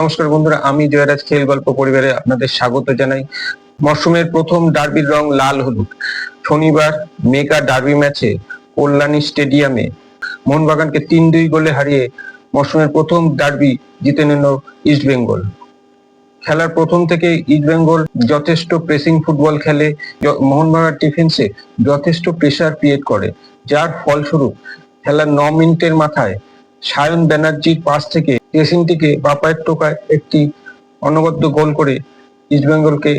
নমস্কার বন্ধুরা, আমি জয়রাজ খেল গল্প পরিবারে আপনাদের স্বাগত জানাই। মরশুমের প্রথম ডার্বির রং লাল হলুদ। শনিবার মেগা ডার্বি ম্যাচে কল্যাণী স্টেডিয়ামে মোহনবাগানকে তিন দুই গোলে হারিয়ে মরশুমের প্রথম ডার্বি জিতে নিল ইস্ট বেঙ্গল। খেলার প্রথম থেকে ইস্ট বেঙ্গল যথেষ্ট প্রেসিং ফুটবল খেলে মোহনবাগান ডিফেন্সে যথেষ্ট প্রেসার ক্রিয়েট করে। যার ফলস্বরূপ খেলার ন মিনিটের মাথায় সায়ন ব্যানার্জির পাশ থেকে ড্রেসিংটিকে বাপায়ের টোকায় একটি অনবদ্য গোল করে ইস্টবেঙ্গলকে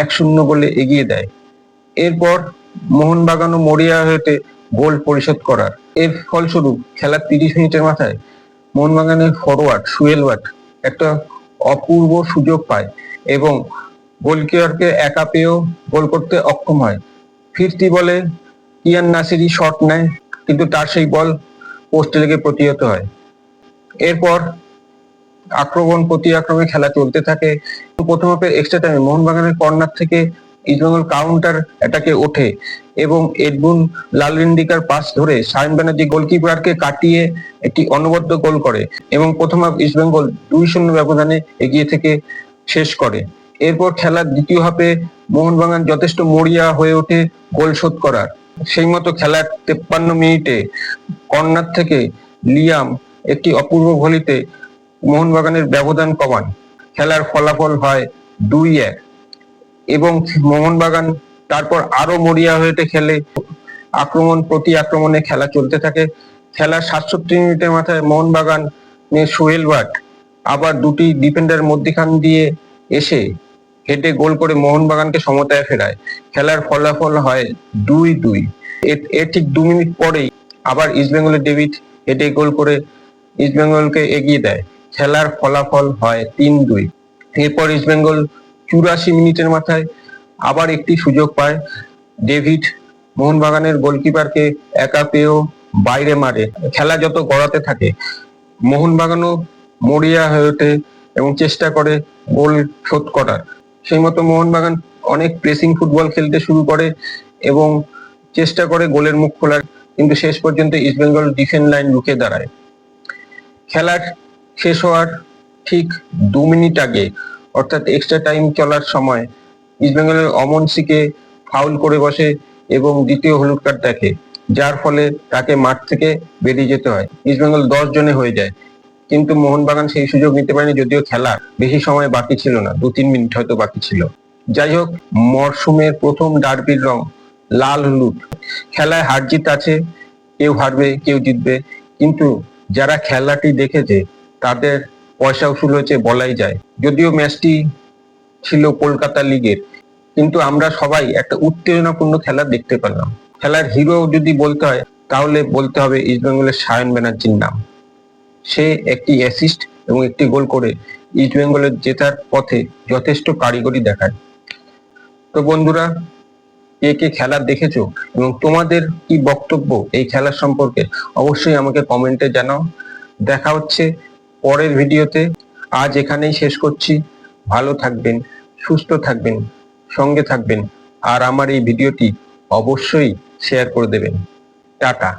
এক শূন্য গোলে এগিয়ে দেয়। এরপর মোহনবাগান ও মরিয়া হতে গোল পরিশোধ করার। এর ফলস্বরূপ খেলার তিরিশ মিনিটের মাথায় মোহনবাগানের ফরওয়ার্ড সুয়েল ওয়াট একটা অপূর্ব সুযোগ পায় এবং গোলকিপারকে একা পেয়েও গোল করতে অক্ষম হয়। ফিরতি বলে ইয়ান নাসিরি শট নেয়, কিন্তু তার সেই বল লেগে প্রতিহত হয়। এরপর আক্রমণ প্রতি আক্রমণে খেলা চলতে থাকে। প্রথম এক্সট্রা টাইমে মোহনবাগানের কর্নার থেকে ইস্টবেঙ্গল কাউন্টার অ্যাটাকে ওঠে এবং এডবুন লালরিন্ডিকার পাস ধরে সায়ন ব্যানার্জি গোলকিপারকে কাটিয়ে একটি অনবদ্য গোল করে এবং প্রথম হাফ ইস্টবেঙ্গল দুই শূন্য ব্যবধানে এগিয়ে থেকে শেষ করে। এরপর খেলার দ্বিতীয় হাফে মোহনবাগান যথেষ্ট মরিয়া হয়ে ওঠে গোল শোধ করার। সেই মতো খেলার তেপ্পান্ন মিনিটে কর্নার থেকে লিয়াম একটি অপূর্ব ভলিতে মোহনবাগানের ব্যবধান কমান। খেলার ফলাফল হয় দুই এক। এবং মোহনবাগান তারপর আরও মরিয়া হয়েতে খেলে। আক্রমণ প্রতি আক্রমণে খেলা চলতে থাকে। খেলার সাতষট্টি মিনিটের মাথায় মোহনবাগান সোহেল বাট আবার দুটি ডিফেন্ডার মধ্যখান দিয়ে এসে হেডে গোল করে মোহনবাগানকে সমতায় ফেরায়। খেলার ফলাফল হয় দুই দুই। এর ঠিক দু মিনিট পরেই আবার ইস্টবেঙ্গলের ডেভিড হেডে গোল করে ইস্টবেঙ্গলকে এগিয়ে দেয়। খেলার ফলাফল হয় তিন দুই। এরপর ইস্টবেঙ্গল চুরাশি মিনিটের মাথায় আবার একটি সুযোগ পায়। ডেভিড মোহনবাগানের গোলকিপারকে একা পেয়েও বাইরে মারে। খেলা যত গড়াতে থাকে, মোহনবাগানও মরিয়া হয়ে ওঠে এবং চেষ্টা করে গোল শোধ করার। সেই মতো মোহনবাগান অনেক প্রেসিং ফুটবল খেলতে শুরু করে এবং চেষ্টা করে গোলের মুখ খোলার কিন্তু শেষ পর্যন্ত ইস্টবেঙ্গল ডিফেন্স লাইন রুখে দাঁড়ায়। খেলার শেষ হওয়ার ঠিক দু মিনিট আগে, অর্থাৎ এক্সট্রা টাইম চলার সময় ইস্টবেঙ্গলের অমন সিকে ফাউল করে বসে এবং দ্বিতীয় হলুদ কার্ড দেখে, যার ফলে তাকে মাঠ থেকে বেরিয়ে যেতে হয়। ইস্টবেঙ্গল দশ জনে হয়ে যায়। কিন্তু মোহনবাগান সেই সুযোগ নিতে পারেনি, যদিও খেলা বেশি সময় বাকি ছিল না দু তিন মিনিট হয়তো বাকি ছিল। যাই হোক, মরশুমের প্রথম ডার্বির রং লাল হলুদ। খেলায় হার জিত আছে, কেউ হারবে, কেউ জিতবে। কিন্তু যারা খেলাটি দেখেছে, তাদের পয়সা উসুল হয়েছে, বলাই যায়। যদিও ম্যাচটি ছিল কলকাতা লিগের, কিন্তু আমরা সবাই একটা উত্তেজনাপূর্ণ খেলা দেখতে পেলাম। খেলার হিরো যদি বলতে হয়, তাহলে বলতে হবে ইস্টবেঙ্গলের সায়ন ব্যানার্জির নাম। সে একটি অ্যাসিস্ট এবং একটি গোল করে ইস্টবেঙ্গলের জেতার পথে যথেষ্ট কারিগরি দেখায়। তো বন্ধুরা কে কে খেলা দেখেছ এবং তোমাদের কি বক্তব্য এই খেলার সম্পর্কে অবশ্যই আমাকে কমেন্টে জানাও। দেখা হচ্ছে পরের ভিডিওতে আজ এখানেই শেষ করছি। ভালো থাকবেন, সুস্থ থাকবেন, সঙ্গে থাকবেন। আর আমার এই ভিডিওটি অবশ্যই শেয়ার করে দেবেন। টাটা।